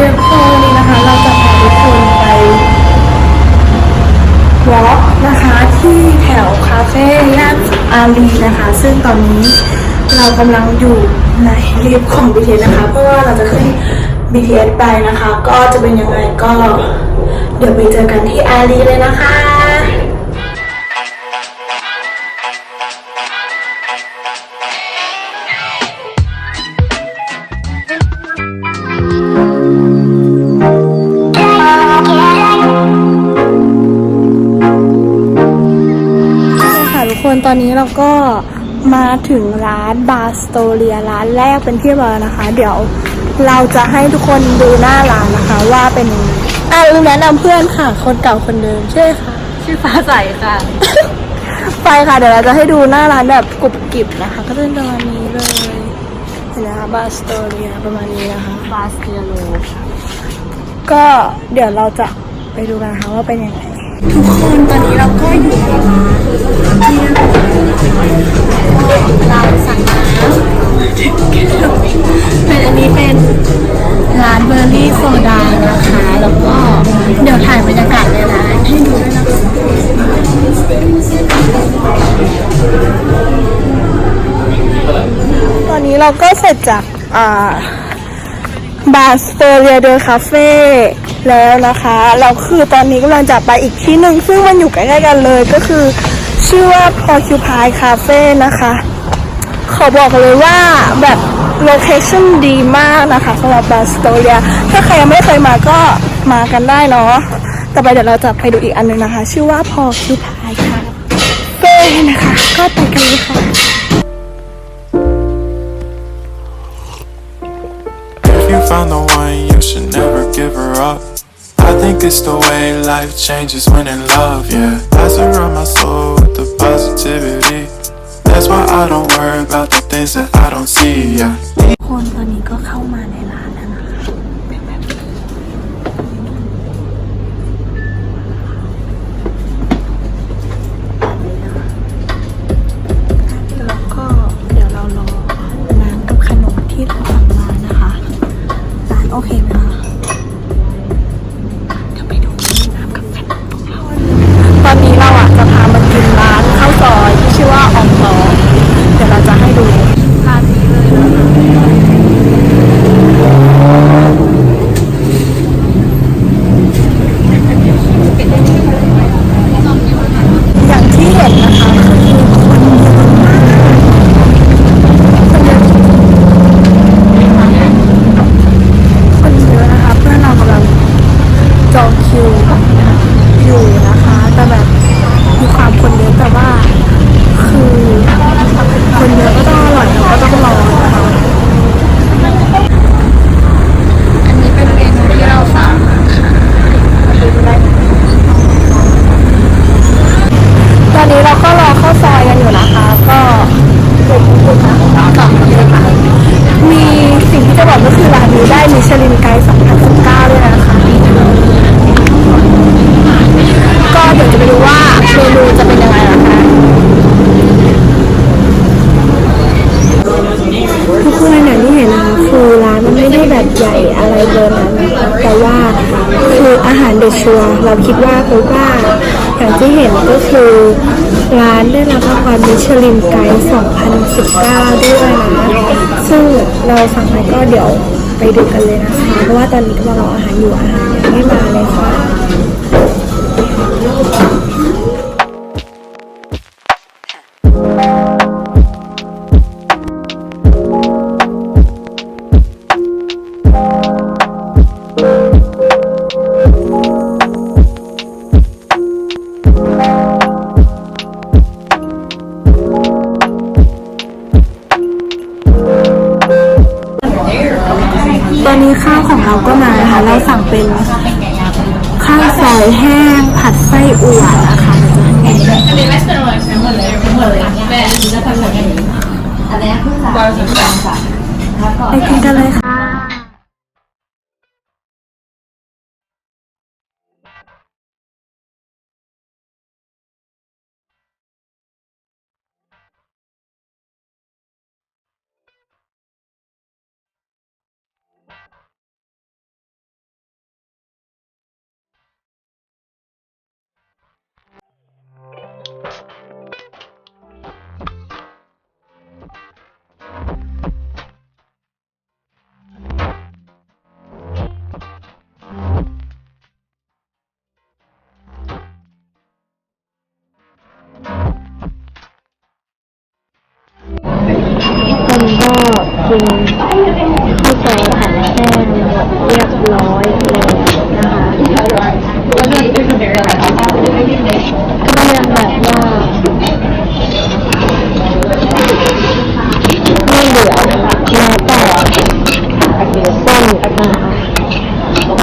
ทุกคนวันนี้นะคะ เราจะพาทุกคนไปวอล์กนะคะที่แถวคาเฟ่ย่านอารีนะคะ ซึ่งตอนนี้เรากำลังอยู่ในลิฟต์ของ BTS นะคะ เพราะว่าเราจะขึ้น BTS ไปนะคะ ก็จะเป็นยังไงก็เดี๋ยวไปเจอกันที่อารีเลยนะคะ อนนี้เราก็มาถึงร้านบาสโตเรียร้านแรกเป็นที่เบอร์นะคะ เดี๋ยวเราจะให้ทุกคนดูหน้าร้านนะคะ ว่าเป็นยังไงอะลืมแนะนำเพื่อนค่ะ คนเก่าคนเดิมใช่ค่ะ ชื่อฟ้าใสค่ะ ไปค่ะ เดี๋ยวเราจะให้ดูหน้าร้านแบบกรุบกริบนะคะ ก็จะเป็นประมาณนี้เลยเห็นไหมคะบาสโตเรียประมาณนี้นะคะฟาสเทียโลก็เดี๋ยวเราจะไปดูกันนะคะว่าเป็นยังไง ทุกคนตอนนี้เราก็อยู่ในร้านที่เราสั่งน้ำเป็นอันนี้เป็นร้านเบอร์รี่โซดานะคะ แล้วก็เดี๋ยวถ่ายบรรยากาศในร้านให้ดูด้วยนะคะตอนนี้เราก็เสร็จจากอ่า บาสเตอเรียเดอคาเฟ่แล้วนะคะเราคือตอนนี้กำลังจะไปอีกที่หนึ่งซึ่งมันอยู่ใกล้ๆกันเลยก็คือ ชื่อว่า Porcupine Cafe นะคะ ขอบอกเลยว่าแบบโลเคชั่นดีมากนะคะสำหรับบาสโตเรียถ้าใครยังไม่เคยมาก็มากันได้เนาะต่อไปเดี๋ยวเราจะไปดูอีกอันหนึงนะคะ ชื่อว่า Porcupine Cafe นะคะ ก็ไปกันเลยค่ะ found the one, you should never give her up. I think it's the way life changes when in love, yeah. I surround my soul with the positivity. That's why I don't worry about the things that I don't see, yeah. คนตอนนี้ก็เข้ามาในร้านแล้วนะคะ เพราะคะแต่ว่าคืออาหารเด็ดชัวเราคิดว่าเพราะว่าอย่างที่เห็นก็คือร้านได้รับรางวัลมิชลินไกด์2019 ด้วยนะซึ่งเราสั่งไปก็เดี๋ยวไปดูกันเลยนะคะ เพราะว่าตอนนี้กำลังรออาหารอยู่อาหารยังไม่มาเลยค่ะ เราสั่งเป็นข้าวซอยแห้งผัดไส้อั่วนะคะไปกินกันเลยค่ะ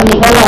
วั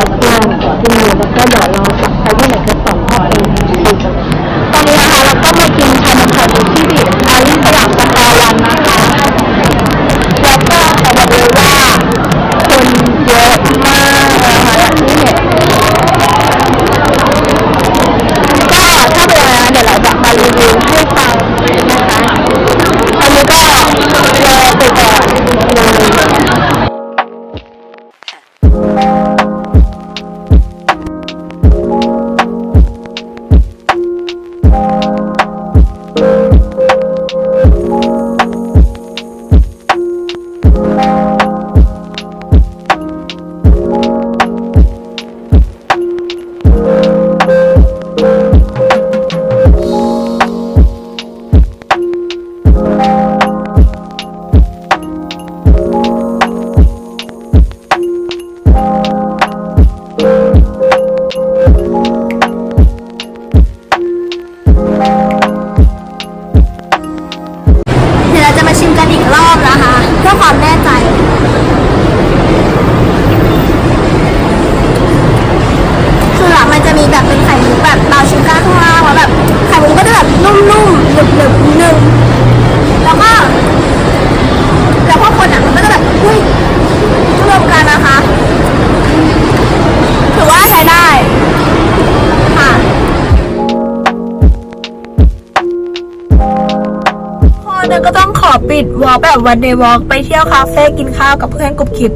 ปิดวอล์กแบบวันเดย์วอล์กไปเที่ยวคาเฟ่กินข้าวกับเพื่อนกรุบกริบ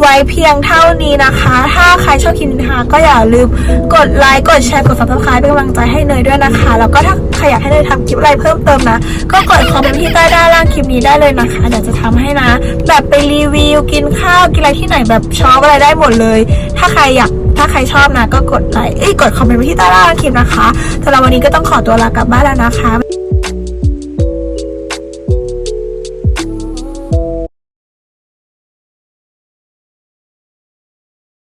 ไว้เพียงเท่านี้นะคะ ถ้าใครชอบคินี้นะคะก็อย่าลืมกดไลค์กดแชร์กด subscribe เป็นกำลังใจให้เนยด้วยนะคะ แล้วก็ถ้าใครอยากให้เนยทำคลิปอะไรเพิ่มเติมนะ ก็กดคอมเมนต์ที่ใต้ด้านล่างคลิปนี้ได้เลยนะคะเดี๋ยวจะทำให้นะ แบบไปรีวิวกินข้าวกินอะไรที่ไหนแบบชอบอะไรได้หมดเลย ถ้าใครอยากถ้าใครชอบนะก็กดไลค์เอ้ยกดคอมเมนต์ไว้ที่ใต้ล่างคลิปนะคะสำหรับวันนี้ก็ต้องขอตัวลากลับบ้านแล้วนะคะ